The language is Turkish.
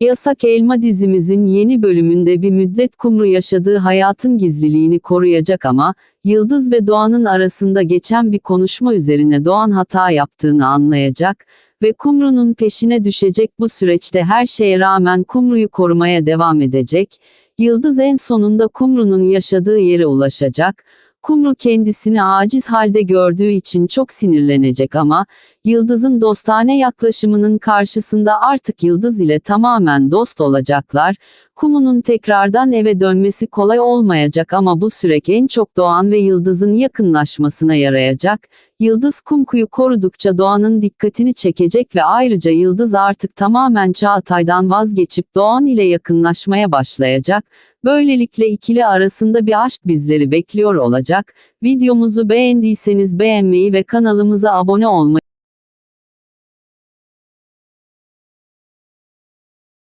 Yasak Elma dizimizin yeni bölümünde bir müddet Kumru yaşadığı hayatın gizliliğini koruyacak ama, Yıldız ve Doğan'ın arasında geçen bir konuşma üzerine Doğan hata yaptığını anlayacak ve Kumru'nun peşine düşecek bu süreçte her şeye rağmen Kumru'yu korumaya devam edecek. Yıldız en sonunda Kumru'nun yaşadığı yere ulaşacak. Kumru kendisini aciz halde gördüğü için çok sinirlenecek ama, Yıldız'ın dostane yaklaşımının karşısında artık Yıldız ile tamamen dost olacaklar. Kumu'nun tekrardan eve dönmesi kolay olmayacak ama bu süreç en çok Doğan ve Yıldız'ın yakınlaşmasına yarayacak. Yıldız Kumku'yu korudukça Doğan'ın dikkatini çekecek ve ayrıca Yıldız artık tamamen Çağatay'dan vazgeçip Doğan ile yakınlaşmaya başlayacak. Böylelikle ikili arasında bir aşk bizleri bekliyor olacak. Videomuzu beğendiyseniz beğenmeyi ve kanalımıza abone olmayı